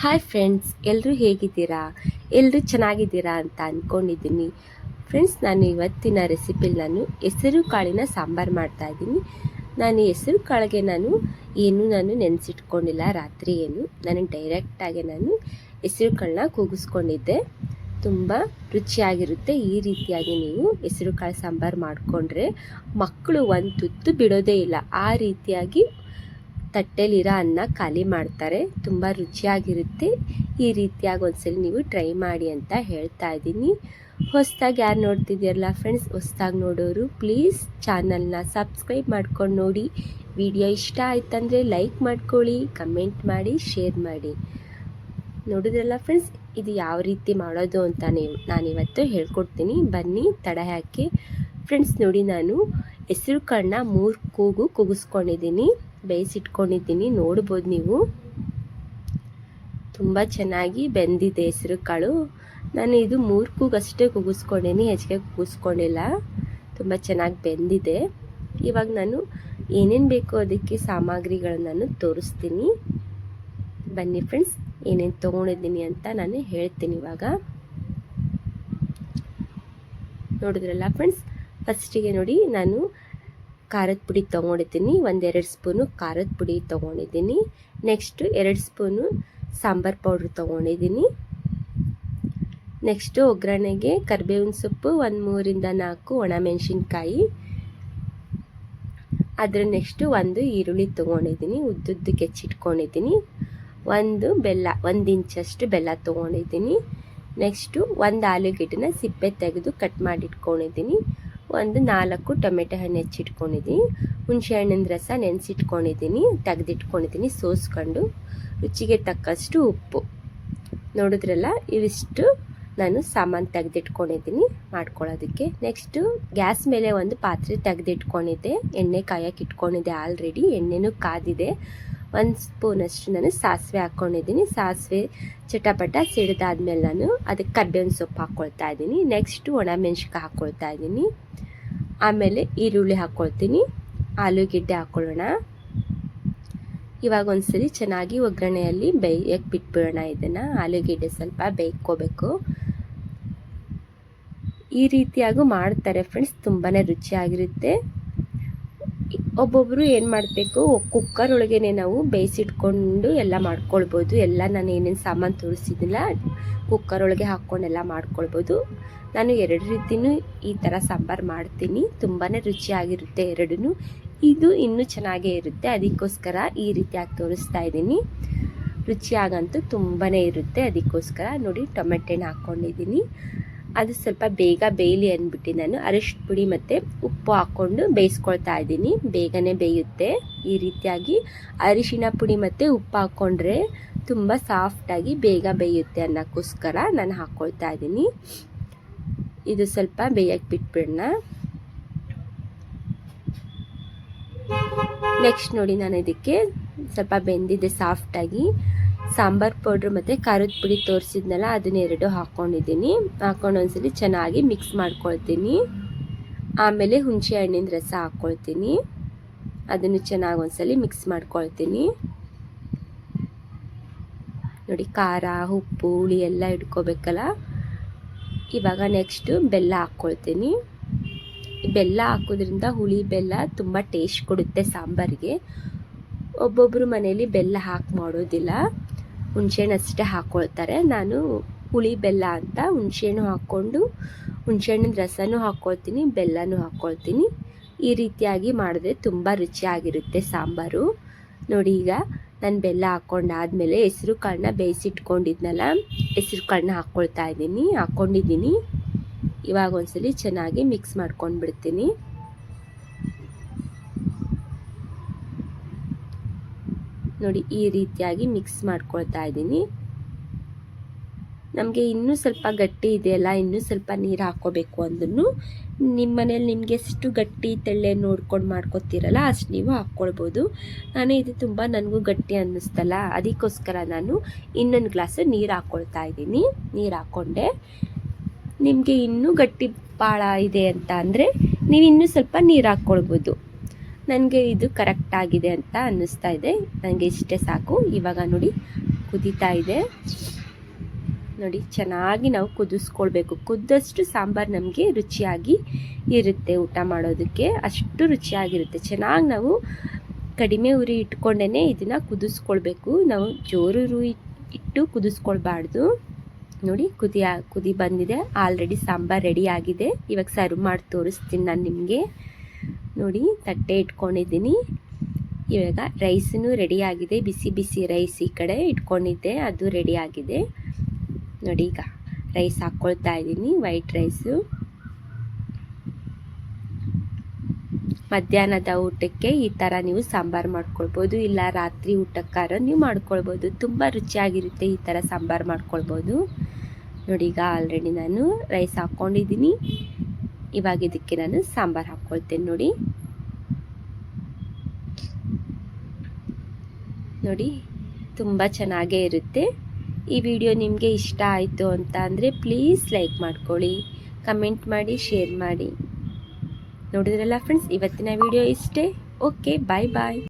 Hi friends ಎಲ್ಲರೂ ಹೇಗಿದ್ದೀರಾ? ಎಲ್ಲರೂ ಚೆನ್ನಾಗಿದ್ದೀರಾ ಅಂತ ಅಂದ್ಕೊಂಡಿದ್ದೀನಿ ಫ್ರೆಂಡ್ಸ್ ನಾನು ಇವತ್ತಿನ ರೆಸಿಪಿಲಿ ನಾನು ಹೆಸರು ಕಾಳಿನ ಸಾಂಬಾರು ಮಾಡ್ತಾ ಇದ್ದೀನಿ. ನಾನು ಹೆಸರು ಕಾಳಿಗೆ ನಾನು ಏನು ನಾನು ನೆನೆಸಿಟ್ಕೊಂಡಿಲ್ಲ, ರಾತ್ರಿ ಏನು. ನಾನು ಡೈರೆಕ್ಟಾಗಿ ನಾನು ಹೆಸರು ಕಾಳನ್ನ ಕೂಗಿಸ್ಕೊಂಡಿದ್ದೆ. ತುಂಬ ರುಚಿಯಾಗಿರುತ್ತೆ ಈ ರೀತಿಯಾಗಿ ನೀವು ಹೆಸರು ಕಾಳು ಸಾಂಬಾರು ಮಾಡಿಕೊಂಡ್ರೆ ಮಕ್ಕಳು ಒಂದು ತುತ್ತು ಬಿಡೋದೇ ಇಲ್ಲ. ಆ ರೀತಿಯಾಗಿ ತಟ್ಟೆಲಿರೋ ಅನ್ನ ಖಾಲಿ ಮಾಡ್ತಾರೆ. ತುಂಬ ರುಚಿಯಾಗಿರುತ್ತೆ. ಈ ರೀತಿಯಾಗಿ ಒಂದ್ಸಲಿ ನೀವು ಟ್ರೈ ಮಾಡಿ ಅಂತ ಹೇಳ್ತಾ ಇದ್ದೀನಿ. ಹೊಸ್ದಾಗಿ ಯಾರು ನೋಡ್ತಿದ್ದೀರಲ್ಲ ಫ್ರೆಂಡ್ಸ್, ಹೊಸ್ದಾಗಿ ನೋಡೋರು ಪ್ಲೀಸ್ ಚಾನಲ್ನ ಸಬ್ಸ್ಕ್ರೈಬ್ ಮಾಡ್ಕೊಂಡು ನೋಡಿ. ವಿಡಿಯೋ ಇಷ್ಟ ಆಯ್ತಂದರೆ ಲೈಕ್ ಮಾಡ್ಕೊಳ್ಳಿ, ಕಮೆಂಟ್ ಮಾಡಿ, ಶೇರ್ ಮಾಡಿ. ನೋಡಿದ್ರಲ್ಲ ಫ್ರೆಂಡ್ಸ್, ಇದು ಯಾವ ರೀತಿ ಮಾಡೋದು ಅಂತ ನೀವು, ನಾನಿವತ್ತು ಹೇಳ್ಕೊಡ್ತೀನಿ. ಬನ್ನಿ, ತಡ ಹಾಕಿ ಫ್ರೆಂಡ್ಸ್, ನೋಡಿ ನಾನು ಹೆಸರು ಕಣ್ಣ ಮೂರು ಕೂಗು ಕೂಗಿಸ್ಕೊಂಡಿದ್ದೀನಿ. ಬೇಯಿಸಿಟ್ಕೊಂಡಿದ್ದೀನಿ. ನೋಡ್ಬೋದು ನೀವು. ತುಂಬ ಚೆನ್ನಾಗಿ ಬೆಂದಿದೆ ಹೆಸರು ಕಾಳು. ನಾನು ಇದು ಮೂರು ಕೂಗಷ್ಟೇ ಕೂಗಿಸ್ಕೊಂಡೀನಿ, ಹೆಚ್ಚಿಗೆ ಕೂಗಿಸ್ಕೊಂಡಿಲ್ಲ. ತುಂಬ ಚೆನ್ನಾಗಿ ಬೆಂದಿದೆ. ಇವಾಗ ನಾನು ಏನೇನು ಬೇಕೋ ಅದಕ್ಕೆ ಸಾಮಗ್ರಿಗಳನ್ನು ನಾನು ತೋರಿಸ್ತೀನಿ. ಬನ್ನಿ ಫ್ರೆಂಡ್ಸ್ ಏನೇನು ತೊಗೊಂಡಿದ್ದೀನಿ ಅಂತ ನಾನು ಹೇಳ್ತೀನಿ ಇವಾಗ. ನೋಡಿದ್ರಲ್ಲ ಫ್ರೆಂಡ್ಸ್ ಫಸ್ಟಿಗೆ ನೋಡಿ ನಾನು ಖಾರದ ಪುಡಿ ತೊಗೊಂಡಿದ್ದೀನಿ, ಒಂದೆರಡು ಸ್ಪೂನು ಖಾರದ ಪುಡಿ ತೊಗೊಂಡಿದ್ದೀನಿ. ನೆಕ್ಸ್ಟು ಎರಡು ಸ್ಪೂನು ಸಾಂಬಾರು ಪೌಡ್ರ್ ತೊಗೊಂಡಿದ್ದೀನಿ. ನೆಕ್ಸ್ಟು ಒಗ್ಗರಣೆಗೆ ಕರಿಬೇವಿನ ಸೊಪ್ಪು, ಒಂದು ಮೂರಿಂದ ನಾಲ್ಕು ಒಣಮೆಣಸಿನ್ಕಾಯಿ. ಅದರ ನೆಕ್ಸ್ಟು ಒಂದು ಈರುಳ್ಳಿ ತೊಗೊಂಡಿದ್ದೀನಿ ಉದ್ದುದ್ದು ಕೆಚ್ಚಿಟ್ಕೊಂಡಿದ್ದೀನಿ ಒಂದು ಬೆಲ್ಲ, ಒಂದು ಇಂಚಷ್ಟು ಬೆಲ್ಲ ತೊಗೊಂಡಿದ್ದೀನಿ. ನೆಕ್ಸ್ಟು ಒಂದು ಆಲೂಗೆಡ್ಡೆನ ಸಿಪ್ಪೆ ತೆಗೆದು ಕಟ್ ಮಾಡಿ ಇಟ್ಕೊಂಡಿದ್ದೀನಿ ಒಂದು ನಾಲ್ಕು ಟೊಮೆಟೊ ಹಣ್ಣು ಹೆಚ್ಚಿಟ್ಕೊಂಡಿದ್ದೀನಿ. ಹುಣಸೆ ಹಣ್ಣಿನ ರಸ ನೆನೆಸಿಟ್ಕೊಂಡಿದ್ದೀನಿ, ತೆಗೆದಿಟ್ಕೊಂಡಿದ್ದೀನಿ, ಸೋಸ್ಕೊಂಡು. ರುಚಿಗೆ ತಕ್ಕಷ್ಟು ಉಪ್ಪು. ನೋಡಿದ್ರಲ್ಲ, ಇವಿಷ್ಟು ನಾನು ಸಾಮಾನು ತೆಗೆದಿಟ್ಕೊಂಡಿದ್ದೀನಿ ಮಾಡ್ಕೊಳ್ಳೋದಕ್ಕೆ. ನೆಕ್ಸ್ಟು ಗ್ಯಾಸ್ ಮೇಲೆ ಒಂದು ಪಾತ್ರೆ ತೆಗೆದಿಟ್ಕೊಂಡಿದ್ದೆ. ಎಣ್ಣೆ ಕಾಯಕ್ಕೆ ಇಟ್ಕೊಂಡಿದ್ದೆ ಆಲ್ರೆಡಿ. ಎಣ್ಣೆನೂ ಕಾದಿದೆ. ಒಂದು ಸ್ಪೂನಷ್ಟು ನಾನು ಸಾಸಿವೆ ಹಾಕ್ಕೊಂಡಿದ್ದೀನಿ. ಸಾಸಿವೆ ಚಟಪಟ ಸಿಡಿದಾದ್ಮೇಲೆ ನಾನು ಅದಕ್ಕೆ ಕರ್ಬೇವಿನ ಸೊಪ್ಪು ಹಾಕ್ಕೊಳ್ತಾ ಇದ್ದೀನಿ. ನೆಕ್ಸ್ಟು ಒಣ ಮೆಣ್ಸಿನ್ಕಾಯಿ ಹಾಕ್ಕೊಳ್ತಾ ಇದ್ದೀನಿ. ಆಮೇಲೆ ಈರುಳ್ಳಿ ಹಾಕ್ಕೊಳ್ತೀನಿ, ಆಲೂಗೆಡ್ಡೆ ಹಾಕ್ಕೊಳ್ಳೋಣ. ಇವಾಗ ಒಂದ್ಸರಿ ಚೆನ್ನಾಗಿ ಒಗ್ಗರಣೆಯಲ್ಲಿ ಬೇಯಕ್ಕೆ ಬಿಟ್ಬಿಡೋಣ ಇದನ್ನು, ಆಲೂಗೆಡ್ಡೆ ಸ್ವಲ್ಪ ಬೇಯ್ಕೋಬೇಕು. ಈ ರೀತಿಯಾಗೂ ಮಾಡ್ತಾರೆ ಫ್ರೆಂಡ್ಸ್ ತುಂಬಾ ರುಚಿಯಾಗಿರುತ್ತೆ. ಒಬ್ಬೊಬ್ಬರು ಏನು ಮಾಡಬೇಕು ಕುಕ್ಕರ್ ಒಳಗೇನೆ ನಾವು ಬೇಯಿಸಿಟ್ಕೊಂಡು ಎಲ್ಲ ಮಾಡ್ಕೊಳ್ಬೋದು. ಎಲ್ಲ ನಾನು ಏನೇನು ಸಾಮಾನು ತೋರಿಸಿದ್ದಿಲ್ಲ ಕುಕ್ಕರ್ ಒಳಗೆ ಹಾಕ್ಕೊಂಡೆಲ್ಲ ಮಾಡ್ಕೊಳ್ಬೋದು. ನಾನು ಎರಡು ರೀತಿಯೂ ಈ ಥರ ಸಾಂಬಾರು ಮಾಡ್ತೀನಿ. ತುಂಬಾ ರುಚಿಯಾಗಿರುತ್ತೆ ಎರಡೂ ಇದು ಇನ್ನೂ ಚೆನ್ನಾಗೇ ಇರುತ್ತೆ. ಅದಕ್ಕೋಸ್ಕರ ಈ ರೀತಿಯಾಗಿ ತೋರಿಸ್ತಾ ಇದ್ದೀನಿ. ರುಚಿಯಾಗಂತೂ ತುಂಬಾ ಇರುತ್ತೆ. ಅದಕ್ಕೋಸ್ಕರ ನೋಡಿ, ಟೊಮೆಟೆನ ಹಾಕ್ಕೊಂಡಿದ್ದೀನಿ ಅದು ಸ್ವಲ್ಪ ಬೇಗ ಬೇಯಲಿ ಅಂದ್ಬಿಟ್ಟು ನಾನು ಅರಿಶಿನ ಪುಡಿ ಮತ್ತು ಉಪ್ಪು ಹಾಕ್ಕೊಂಡು ಬೇಯಿಸ್ಕೊಳ್ತಾ ಇದ್ದೀನಿ. ಬೇಗನೆ ಬೇಯುತ್ತೆ. ಈ ರೀತಿಯಾಗಿ ಅರಿಶಿನ ಪುಡಿ ಮತ್ತು ಉಪ್ಪು ಹಾಕ್ಕೊಂಡ್ರೆ ತುಂಬ ಸಾಫ್ಟಾಗಿ ಬೇಗ ಬೇಯುತ್ತೆ ಅನ್ನೋಕ್ಕೋಸ್ಕರ ನಾನು ಹಾಕ್ಕೊಳ್ತಾ ಇದ್ದೀನಿ. ಇದು ಸ್ವಲ್ಪ ಬೇಯಕ್ಕೆ ಬಿಟ್ಬಿಡೋಣ. ನೆಕ್ಸ್ಟ್ ನೋಡಿ ನಾನು ಇದಕ್ಕೆ ಸ್ವಲ್ಪ ಬೆಂದಿದೆ ಸಾಫ್ಟಾಗಿ ಸಾಂಬಾರ್ ಪೌಡ್ರ್ ಮತ್ತು ಖಾರದ ಪುಡಿ ತೋರಿಸಿದ್ನಲ್ಲ ಅದನ್ನೆರಡು ಹಾಕ್ಕೊಂಡಿದ್ದೀನಿ ಹಾಕ್ಕೊಂಡು ಒಂದ್ಸಲಿ ಚೆನ್ನಾಗಿ ಮಿಕ್ಸ್ ಮಾಡ್ಕೊಳ್ತೀನಿ. ಆಮೇಲೆ ಹುಣಸೆ ಹಣ್ಣಿನ ರಸ ಹಾಕ್ಕೊಳ್ತೀನಿ ಅದನ್ನು ಚೆನ್ನಾಗಿ ಒಂದ್ಸಲಿ ಮಿಕ್ಸ್ ಮಾಡ್ಕೊಳ್ತೀನಿ. ನೋಡಿ, ಖಾರ, ಉಪ್ಪು, ಹುಳಿ ಎಲ್ಲ ಇಟ್ಕೋಬೇಕಲ್ಲ? ಇವಾಗ ನೆಕ್ಸ್ಟು ಬೆಲ್ಲ ಹಾಕ್ಕೊಳ್ತೀನಿ ಬೆಲ್ಲ ಹಾಕೋದ್ರಿಂದ ಹುಳಿ, ಬೆಲ್ಲ ತುಂಬ ಟೇಸ್ಟ್ ಕೊಡುತ್ತೆ ಸಾಂಬಾರಿಗೆ. ಒಬ್ಬೊಬ್ಬರು ಮನೇಲಿ ಬೆಲ್ಲ ಹಾಕಿ ಮಾಡೋದಿಲ್ಲ. ಹುಣ್ಸೆಹಣ್ಣು ಅಷ್ಟೇ ಹಾಕ್ಕೊಳ್ತಾರೆ ನಾನು ಹುಳಿ, ಬೆಲ್ಲ ಅಂತ ಹುಣ್ಸೆಹಣ್ಣು ಹಾಕ್ಕೊಂಡು ಹುಣ್ಸೆಹಣ್ಣಿನ ರಸನೂ ಹಾಕ್ಕೊಳ್ತೀನಿ ಬೆಲ್ಲನೂ ಹಾಕ್ಕೊಳ್ತೀನಿ ಈ ರೀತಿಯಾಗಿ ಮಾಡಿದ್ರೆ ತುಂಬ ರುಚಿಯಾಗಿರುತ್ತೆ ಸಾಂಬಾರು. ನೋಡಿ ಈಗ ನಾನು ಬೆಲ್ಲ ಹಾಕ್ಕೊಂಡಾದ್ಮೇಲೆ ಹೆಸರು ಕಾಳನ್ನ ಬೇಯಿಸಿಟ್ಕೊಂಡಿದ್ನಲ್ಲ ಹೆಸರು ಕಾಳನ್ನ ಹಾಕ್ಕೊಳ್ತಾ ಇದ್ದೀನಿ ಹಾಕ್ಕೊಂಡಿದ್ದೀನಿ ಇವಾಗ ಒಂದ್ಸಲಿ ಚೆನ್ನಾಗಿ ಮಿಕ್ಸ್ ಮಾಡ್ಕೊಂಡು ನೋಡಿ, ಈ ರೀತಿಯಾಗಿ ಮಿಕ್ಸ್ ಮಾಡ್ಕೊಳ್ತಾ ಇದ್ದೀನಿ. ನಮಗೆ ಇನ್ನೂ ಸ್ವಲ್ಪ ಗಟ್ಟಿ ಇದೆಯಲ್ಲ, ಇನ್ನೂ ಸ್ವಲ್ಪ ನೀರು ಹಾಕ್ಕೋಬೇಕು ಅಂದ್ರೂ ನಿಮ್ಮ ಮನೇಲಿ ನಿಮಗೆ ಎಷ್ಟು ಗಟ್ಟಿ ತೆಳ್ಳೆ ನೋಡ್ಕೊಂಡು ಮಾಡ್ಕೊತೀರಲ್ಲ, ಅಷ್ಟು ನೀವು ಹಾಕ್ಕೊಳ್ಬೋದು ನಾನು ಇದು ತುಂಬ ನನಗೂ ಗಟ್ಟಿ ಅನ್ನಿಸ್ತಲ್ಲ, ಅದಕ್ಕೋಸ್ಕರ ನಾನು ಇನ್ನೊಂದು ಗ್ಲಾಸ್ ನೀರು ಹಾಕ್ಕೊಳ್ತಾ ಇದ್ದೀನಿ. ನೀರು ಹಾಕ್ಕೊಂಡೆ ನಿಮಗೆ ಇನ್ನೂ ಗಟ್ಟಿ ಭಾಳ ಇದೆ ಅಂತ ಅಂದರೆ ನೀವು ಇನ್ನೂ ಸ್ವಲ್ಪ ನೀರು ಹಾಕ್ಕೊಳ್ಬೋದು ನನಗೆ ಇದು ಕರೆಕ್ಟ್ ಆಗಿದೆ ಅಂತ ಅನ್ನಿಸ್ತಾ ಇದೆ. ನನಗೆ ಇಷ್ಟೇ ಸಾಕು. ಇವಾಗ ನೋಡಿ, ಕುದೀತಾ ಇದೆ. ನೋಡಿ, ಚೆನ್ನಾಗಿ ನಾವು ಕುದಿಸ್ಕೊಳ್ಬೇಕು. ಕುದ್ದಷ್ಟು ಸಾಂಬಾರು ನಮಗೆ ರುಚಿಯಾಗಿ ಇರುತ್ತೆ ಊಟ ಮಾಡೋದಕ್ಕೆ. ಅಷ್ಟು ರುಚಿಯಾಗಿರುತ್ತೆ. ಚೆನ್ನಾಗಿ ನಾವು ಕಡಿಮೆ ಉರಿ ಇಟ್ಕೊಂಡೇ ಇದನ್ನು ಕುದಿಸ್ಕೊಳ್ಬೇಕು. ನಾವು ಜೋರು ಉರಿ ಇಟ್ಟು ಕುದಿಸ್ಕೊಳ್ಬಾರ್ದು. ನೋಡಿ, ಕುದಿ ಕುದಿ ಬಂದಿದೆ. ಆಲ್ರೆಡಿ ಸಾಂಬಾರು ರೆಡಿ ಆಗಿದೆ. ಇವಾಗ ಸರ್ವ್ ಮಾಡಿ ತೋರಿಸ್ತೀನಿ ನಾನು ನಿಮಗೆ. ನೋಡಿ, ತಟ್ಟೆ ಇಟ್ಕೊಂಡಿದ್ದೀನಿ. ಇವಾಗ ರೈಸೂ ರೆಡಿಯಾಗಿದೆ ಬಿಸಿ ಬಿಸಿ ರೈಸ್ ಈ ಕಡೆ ಇಟ್ಕೊಂಡಿದ್ದೆ, ಅದು ರೆಡಿಯಾಗಿದೆ ನೋಡಿ ಈಗ ರೈಸ್ ಹಾಕ್ಕೊಳ್ತಾ ಇದ್ದೀನಿ ವೈಟ್ ರೈಸು ಮಧ್ಯಾಹ್ನದ ಊಟಕ್ಕೆ ಈ ಥರ ನೀವು ಸಾಂಬಾರು ಮಾಡ್ಕೊಳ್ಬೋದು, ಇಲ್ಲ ರಾತ್ರಿ ಊಟಕ್ಕಾರ ನೀವು ಮಾಡ್ಕೊಳ್ಬೋದು. ತುಂಬ ರುಚಿಯಾಗಿರುತ್ತೆ ಈ ಥರ ಸಾಂಬಾರು ಮಾಡ್ಕೊಳ್ಬೋದು. ನೋಡಿ ಈಗ ಆಲ್ರೆಡಿ ನಾನು ರೈಸ್ ಹಾಕ್ಕೊಂಡಿದ್ದೀನಿ ಇವಾಗ ಇದಕ್ಕೆ ನಾನು ಸಾಂಬಾರು ಹಾಕ್ಕೊಳ್ತೇನೆ ನೋಡಿ. ನೋಡಿ, ತುಂಬ ಚೆನ್ನಾಗೇ ಇರುತ್ತೆ. ಈ ವಿಡಿಯೋ ನಿಮಗೆ ಇಷ್ಟ ಆಯಿತು ಅಂತ ಅಂದರೆ ಪ್ಲೀಸ್ ಲೈಕ್ ಮಾಡ್ಕೊಳ್ಳಿ ಕಮೆಂಟ್ ಮಾಡಿ ಶೇರ್ ಮಾಡಿ. ನೋಡಿದ್ರಲ್ಲ ಫ್ರೆಂಡ್ಸ್ ಇವತ್ತಿನ ವಿಡಿಯೋ ಇಷ್ಟೇ. ಓಕೆ ಬಾಯ್ ಬಾಯ್